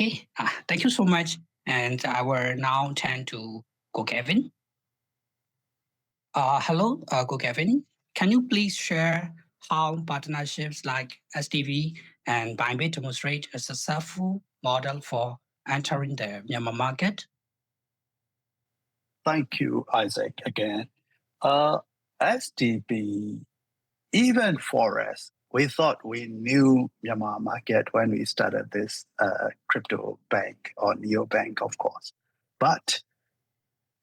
Okay, uh, thank you so much. And I will now turn to Go Kevin. Uh, hello, uh, Go Kevin. Can you please share how partnerships like STB and Bybit demonstrate a successful model for entering the Myanmar market? Thank you, Isaac, again. Uh, STB, even for us, we thought we knew Myanmar market when we started this uh, crypto bank or neo bank, of course. But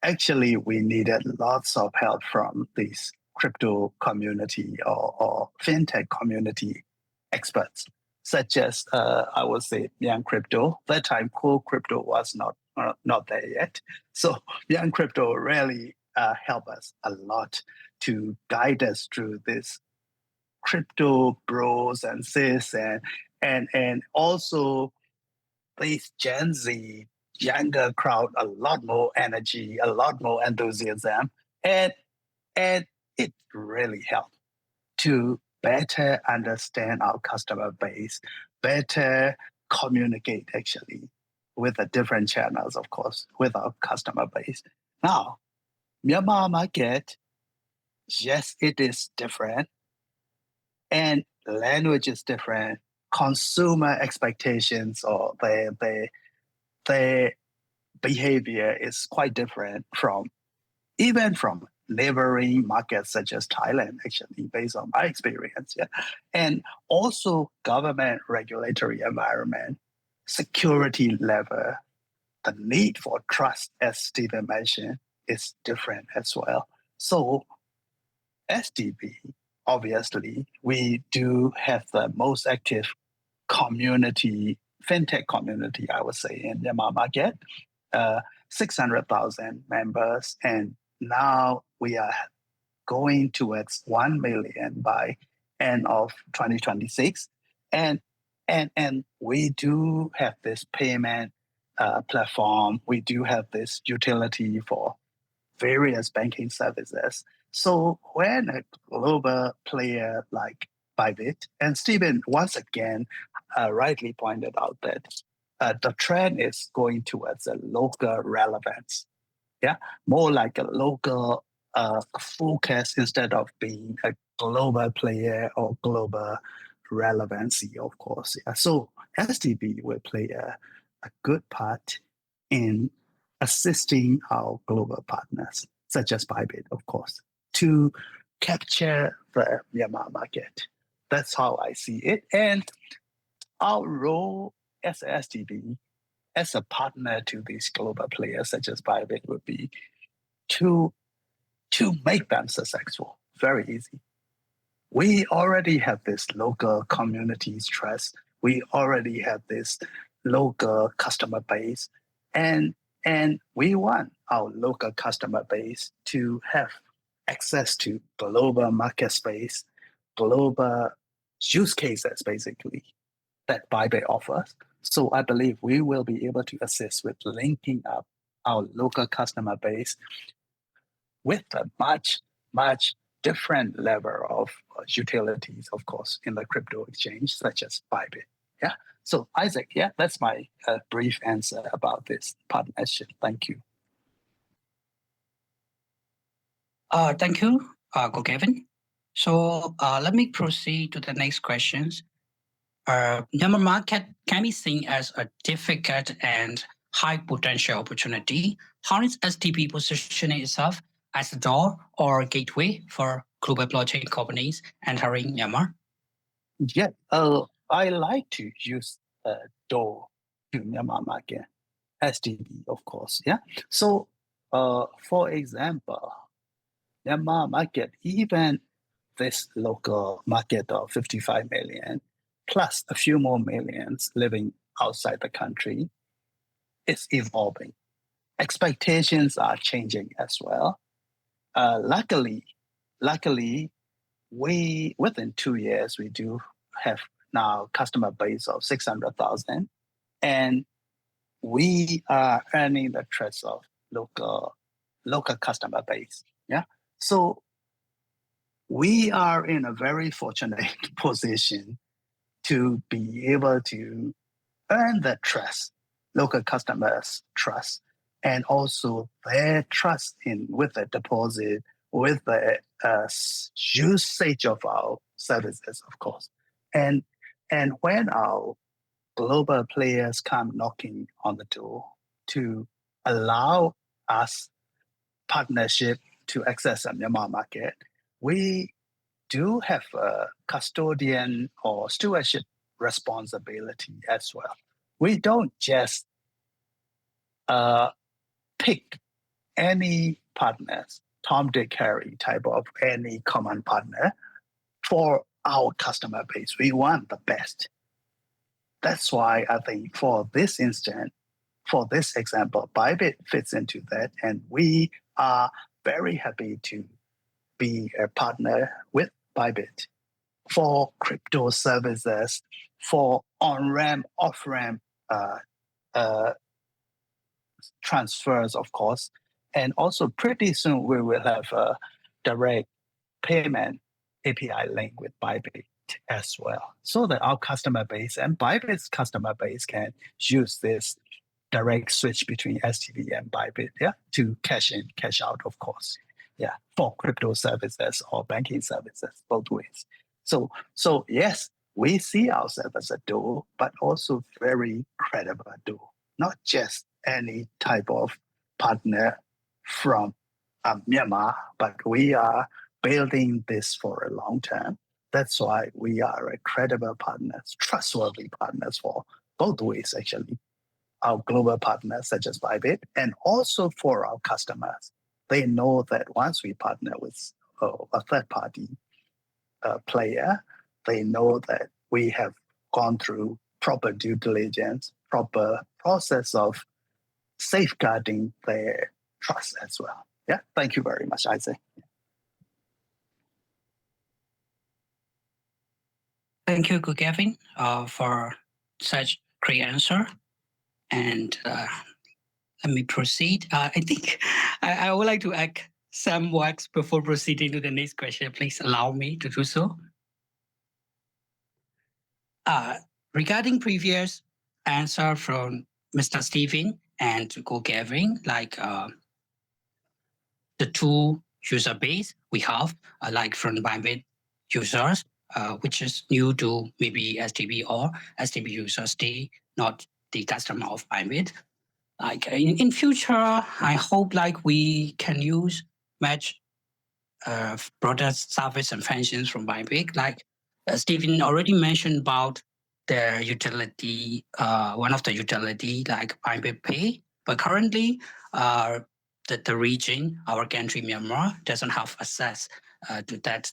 actually, we needed lots of help from these crypto community or, or fintech community experts, such as uh, I would say Young Crypto. That time, Cool Crypto was not uh, not there yet. So Young Crypto really uh, helped us a lot to guide us through this crypto bros and sis and and and also this Gen Z younger crowd a lot more energy, a lot more enthusiasm, and and it really helped to better understand our customer base, better communicate actually with the different channels, of course, with our customer base. Now, Myanmar market, yes, it is different, and language is different. Consumer expectations or their the the behavior is quite different from even from neighboring markets such as Thailand, actually, based on my experience. Yeah. And also government regulatory environment, security level, the need for trust, as Stephen mentioned, is different as well. So STB, obviously, we do have the most active community, fintech community, I would say, in the market. Uh, 600,000 members. And now we are going towards 1 million by end of 2026 and and and we do have this payment uh, platform. We do have this utility for various banking services so when a global player like Bybit and Stephen once again uh, rightly pointed out that uh, the trend is going towards a local relevance yeah, more like a local uh, focus instead of being a global player or global relevancy, of course. Yeah. So SDB will play a, a good part in assisting our global partners, such as Bybit, of course, to capture the Myanmar market. That's how I see it. And our role as STB as a partner to these global players such as Bybit would be to to make them successful. Very easy. We already have this local communities trust. We already have this local customer base, and and we want our local customer base to have access to global market space, global use cases, basically, that Bybit offers. So I believe we will be able to assist with linking up our local customer base with a much, much different level of uh, utilities, of course, in the crypto exchange, such as Bybit. Yeah. So Isaac, yeah, that's my uh, brief answer about this partnership. Thank you. Uh, thank you, uh, Go Kevin. So uh, let me proceed to the next questions uh, Myanmar market can be seen as a difficult and high potential opportunity. How is STB positioning itself as a door or gateway for global blockchain companies entering Myanmar? Yeah, uh, I like to use a door to Myanmar market, STB, of course. Yeah. So, uh, for example, Myanmar market, even this local market of 55 million, plus a few more millions living outside the country, is evolving. Expectations are changing as well. Uh, luckily, luckily, we within two years we do have now customer base of six hundred thousand, and we are earning the trust of local local customer base. So we are in a very fortunate position to be able to earn that trust local customers' trust and also their trust in with the deposit, with the uh, usage of our services, of course. And and when our global players come knocking on the door to allow us partnership to access the Myanmar market, we do have a custodian or stewardship responsibility as well. We don't just uh, pick any partners, Tom, Dick, Harry type of any common partner for our customer base. We want the best. That's why I think for this instance, for this example, Bybit fits into that, and we are very happy to be a partner with Bybit for crypto services, for on ramp, off ramp uh, uh, transfers, of course, and also pretty soon we will have a direct payment API link with Bybit as well, so that our customer base and Bybit's customer base can use this direct switch between STB and Bybit, yeah, to cash in, cash out, of course, yeah, for crypto services or banking services, both ways. So, so yes, we see ourselves as a duo, but also very credible duo, not just any type of partner from um, Myanmar, but we are building this for a long term. That's why we are a credible partners, trustworthy partners for both ways, actually. Our global partners, such as Bybit, and also for our customers. They know that once we partner with uh, a third party uh, player, they know that we have gone through proper due diligence, proper process of safeguarding their trust as well. Yeah, thank you very much, Isaac. Thank you, good Gavin, uh, for such great answer. And uh, let me proceed. Uh, I think I, I would like to add some words before proceeding to the next question. Please allow me to do so. Uh, regarding previous answer from Mr. Stephen and Go Gathering, like uh, the two user base we have, uh, like from Bybit users, uh, which is new to maybe STB or STB users, they not the customer of Bybit. Like in, in future, I hope like we can use match uh, product service and functions from Bybit. Like uh, Stephen already mentioned about the utility, uh, one of the utility like Bybit Pay, but currently uh, the, the region, our country, Myanmar, doesn't have access uh, to that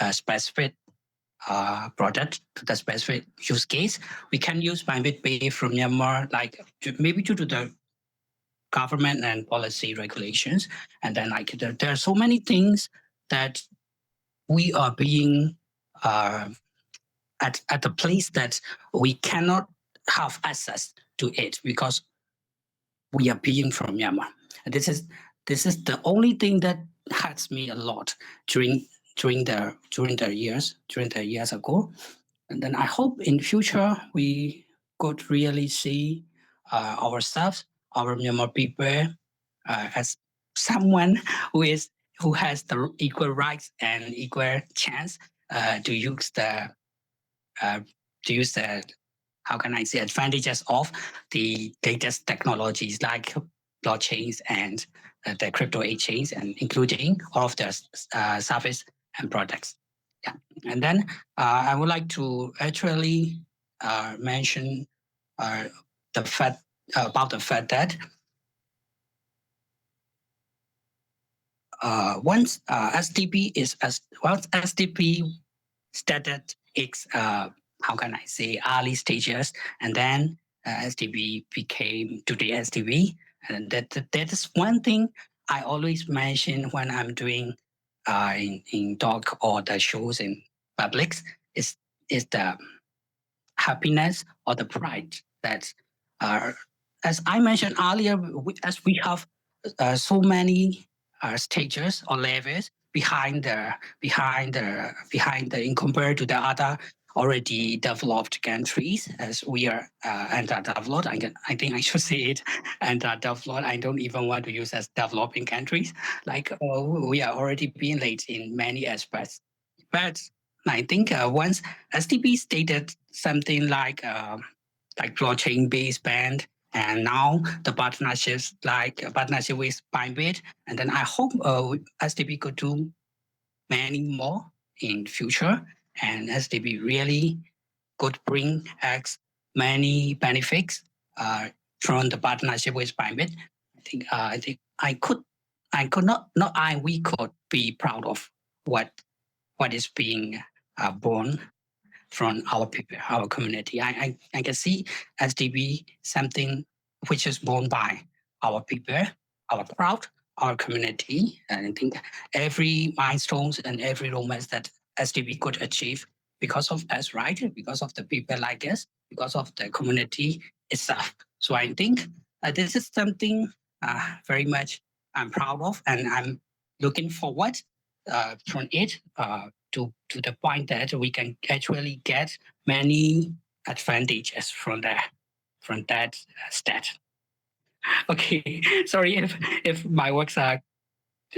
uh, specific uh, product to the specific use case. We can use Pay from Myanmar, like maybe due to the government and policy regulations. And then like there, there are so many things that we are being uh, at, at a place that we cannot have access to it because we are being from Myanmar. And this is this is the only thing that hurts me a lot during during the during the years during the years ago. And then I hope in future we could really see uh, ourselves, our Myanmar people, uh, as someone who is who has the equal rights and equal chance uh, to use the uh, to use the how can I say advantages of the latest technologies like blockchains and uh, the crypto exchange and including all of the uh, service and products. Yeah, and then uh, I would like to actually uh, mention uh, the fact about the fact that uh, once uh, SDP is as once SDP started its uh, how can I say early stages, and then uh, STB became today STB, and that, that that is one thing I always mention when I'm doing uh, in in talk or the shows in publics is is the happiness or the pride that uh, as I mentioned earlier, we, as we have uh, so many uh, stages or levels behind the behind the behind the in compared to the other already developed countries as we are uh, under-developed. I, I think I should say it under-developed. I don't even want to use as developing countries. Like uh, we are already being late in many aspects. But I think uh, once STB stated something like uh, like blockchain-based band, and now the partnerships like a partnership with Bybit, and then I hope uh, could do many more in future, and STB really could bring X many benefits uh, from the partnership with Bybit. I think uh, I think I could I could not not I we could be proud of what what is being uh, born from our people, our community. I, I, I can see STB something which is born by our people, our crowd, our community. And I think every milestones and every romance that STB could achieve because of us, right? Because of the people like us, because of the community itself. So I think uh, this is something uh, very much I'm proud of, and I'm looking forward uh, from it uh, to to the point that we can actually get many advantages from that from that stat. Okay, sorry if if my works are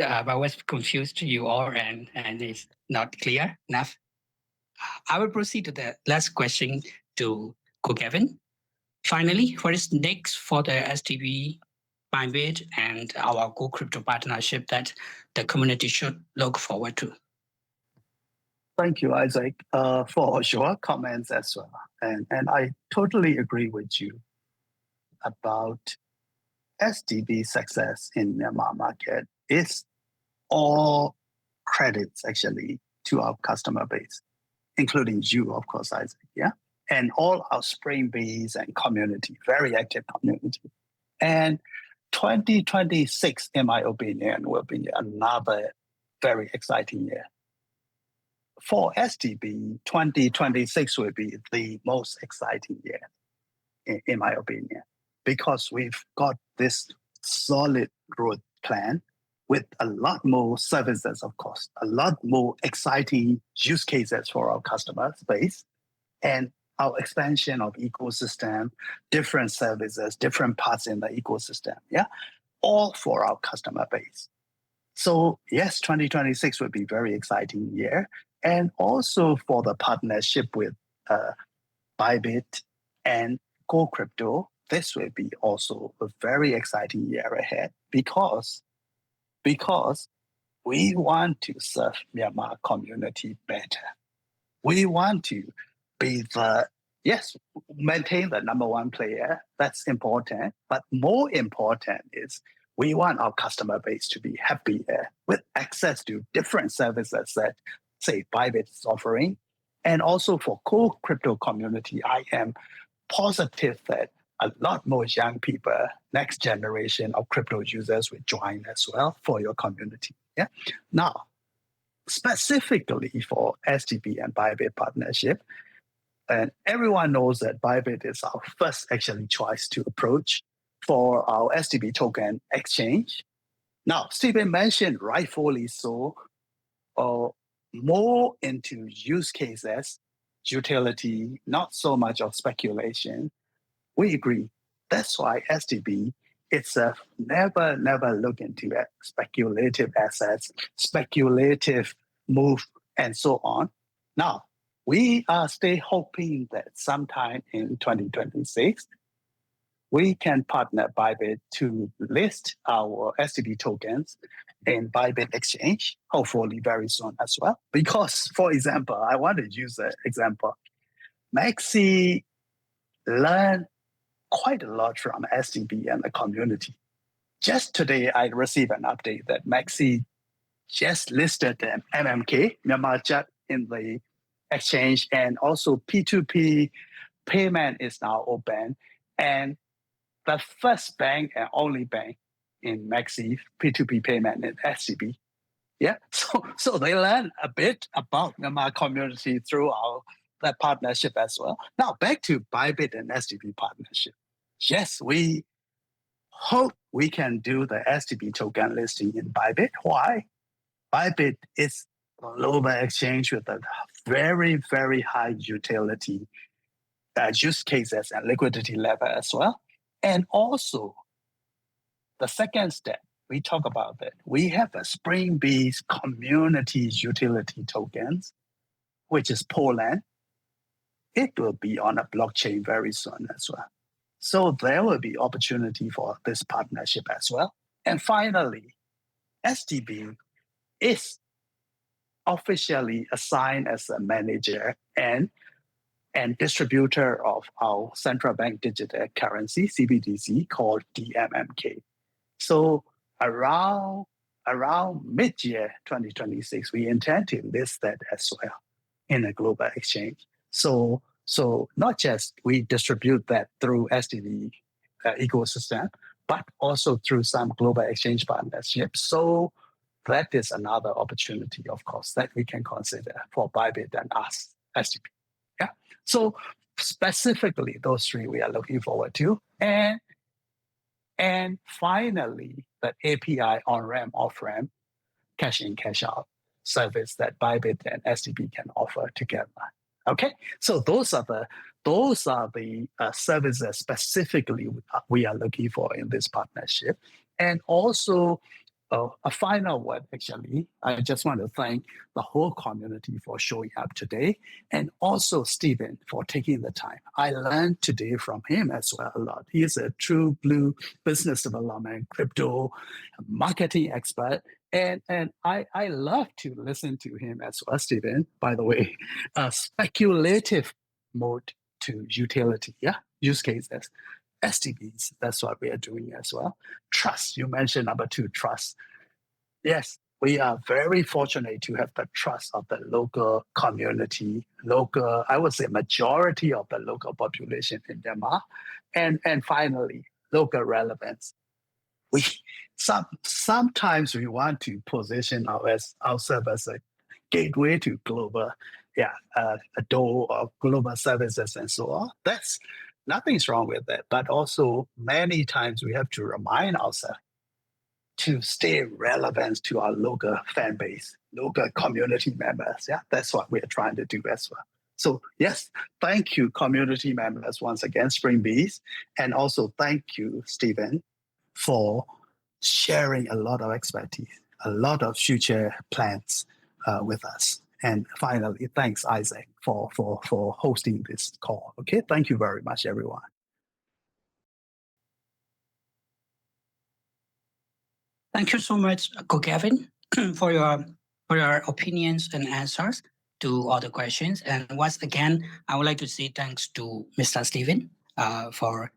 uh, my words confused to you all and and it's not clear enough. I will proceed to the last question to Kevin. Finally, what is next for the STB Bybit and our Go Crypto partnership that the community should look forward to? Thank you, Isaac, uh, for your comments as well. And, and I totally agree with you about STB success in Myanmar market is all credits actually to our customer base, including you, of course, Isaac, yeah? And all our Spring Bees and community, very active community. And 2026, in my opinion, will be another very exciting year. For STB, 2026 will be the most exciting year, in my opinion, because we've got this solid growth plan with a lot more services, of course, a lot more exciting use cases for our customer base, and our expansion of ecosystem, different services, different parts in the ecosystem, yeah, all for our customer base. So yes, 2026 will be very exciting year, and also for the partnership with uh, Bybit and Go Crypto, this will be also a very exciting year ahead because because we want to serve Myanmar community better. We want to be the yes, maintain the number one player. That's important. But more important is we want our customer base to be happier with access to different services that, say, Bybit is offering. And also for core Crypto community, I am positive that a lot more young people, next generation of crypto users will join as well for your community. Yeah. Now, specifically for STB and Bybit partnership, and everyone knows that Bybit is our first actually choice to approach for our STB token exchange. Now, Stephen mentioned rightfully so, uh, more into use cases, utility, not so much of speculation. We agree. That's why STB itself never, never look into speculative assets, speculative move, and so on. Now, we are still hoping that sometime in 2026, we can partner Bybit to list our STB tokens in Bybit Exchange, hopefully very soon as well. Because, for example, I want to use an example. Maxi learned quite a lot from STB and the community. Just today, I received an update that Maxi just listed the MMK, Myanmar Kyat, in the exchange, and also P2P payment is now open. And the first bank and only bank in Maxi P2P payment is STB. Yeah, so so they learn a bit about Myanmar community through our that partnership as well. Now back to Bybit and STB partnership. Yes, we hope we can do the STB token listing in Bybit. Why? Bybit is a global exchange with a very, very high utility uh, use cases and liquidity level as well. And also, the second step, we talk about that. We have a Spring-based community utility tokens, which is Poland. It will be on a blockchain very soon as well. So there will be opportunity for this partnership as well. And finally, STB is officially assigned as a manager and and distributor of our central bank digital currency CBDC called DMMK. So around around mid-year 2026, we intend to list that as well in a global exchange. So so not just we distribute that through STB uh, ecosystem, but also through some global exchange partnerships. So that is another opportunity, of course, that we can consider for Bybit and us, SDP. Yeah. So specifically, those three we are looking forward to. And and finally, the API on ramp, off ramp, cash in, cash out service that Bybit and SDP can offer together. Okay, so those are the those are the uh, services specifically we are looking for in this partnership, and also uh, a final word, actually, I just want to thank the whole community for showing up today and also Stephen for taking the time. I learned today from him as well a lot. He's a true blue business development, crypto, marketing expert. And, and I, I love to listen to him as well, Stephen, by the way, a speculative mode to utility, yeah, use cases. STBs. That's what we are doing as well. Trust. You mentioned number two, trust. Yes, we are very fortunate to have the trust of the local community, local, I would say majority of the local population in Myanmar. And, and finally, local relevance. We some sometimes we want to position our, ourselves as a gateway to global, yeah, uh, a door of global services and so on. That's nothing's wrong with that. But also, many times we have to remind ourselves to stay relevant to our local fan base, local community members. Yeah, that's what we're trying to do as well. So yes, thank you, community members, once again, Spring Bees, and also thank you, Stephen, for sharing a lot of expertise, a lot of future plans uh, with us. And finally, thanks, Isaac, for, for, for hosting this call. Okay, thank you very much, everyone. Thank you so much, Gavin, for your for your opinions and answers to all the questions. And once again, I would like to say thanks to Mr. Stephen uh, for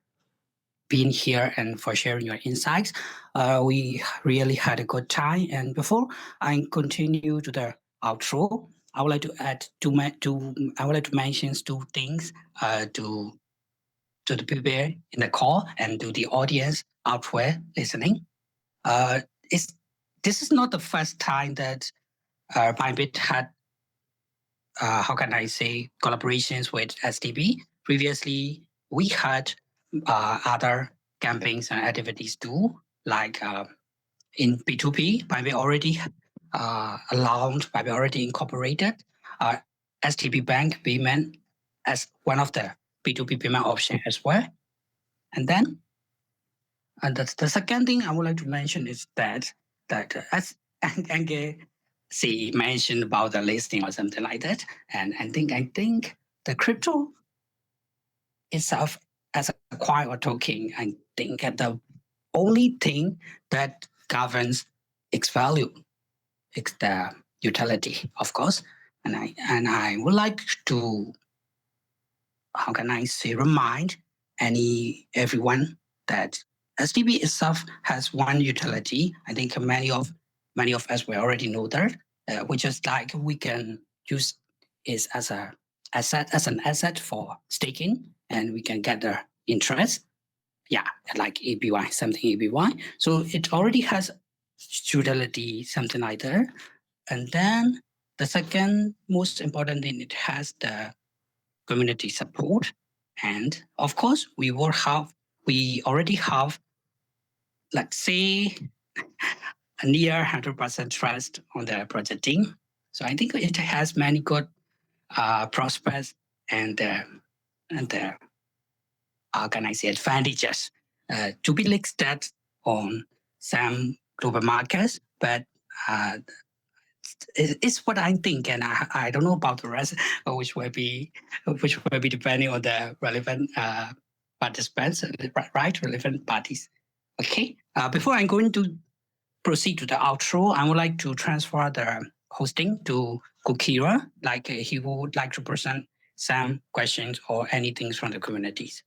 being here and for sharing your insights. Uh, we really had a good time. And before I continue to the outro, I would like to add two, two I would like to mention two things uh, to to the people in the call and to the audience out there listening. Uh, it's this is not the first time that uh, Bybit had uh, how can I say collaborations with STB. Previously, we had uh, other campaigns and activities too, like uh, in P2P, Bybit already uh, allowed by already incorporated. Uh, STB Bank payment as one of the B2B payment option as well. And then, and the, the second thing I would like to mention is that that uh, as Ange she mentioned about the listing or something like that, and I think I think the crypto itself as a coin or token, I think the only thing that governs its value it's the utility, of course. And I and I would like to, how can I say, remind any everyone that STB itself has one utility. I think many of many of us we already know that, uh, which is like we can use it as a asset as an asset for staking, and we can get the interest. Yeah, like APY, something APY. So it already has utility, something like that. And then the second most important thing, it has the community support. And of course, we will have, we already have, let's say, near 100% trust on the project team. So I think it has many good uh, prospects and uh, and uh, how can I say advantages uh, to be listed on some global markets, but uh, it's what I think, and I, I don't know about the rest, which will be which will be depending on the relevant uh, participants, right? Relevant parties. Okay. Uh, before I'm going to proceed to the outro, I would like to transfer the hosting to Kukira, like uh, he would like to present some questions or anything from the communities.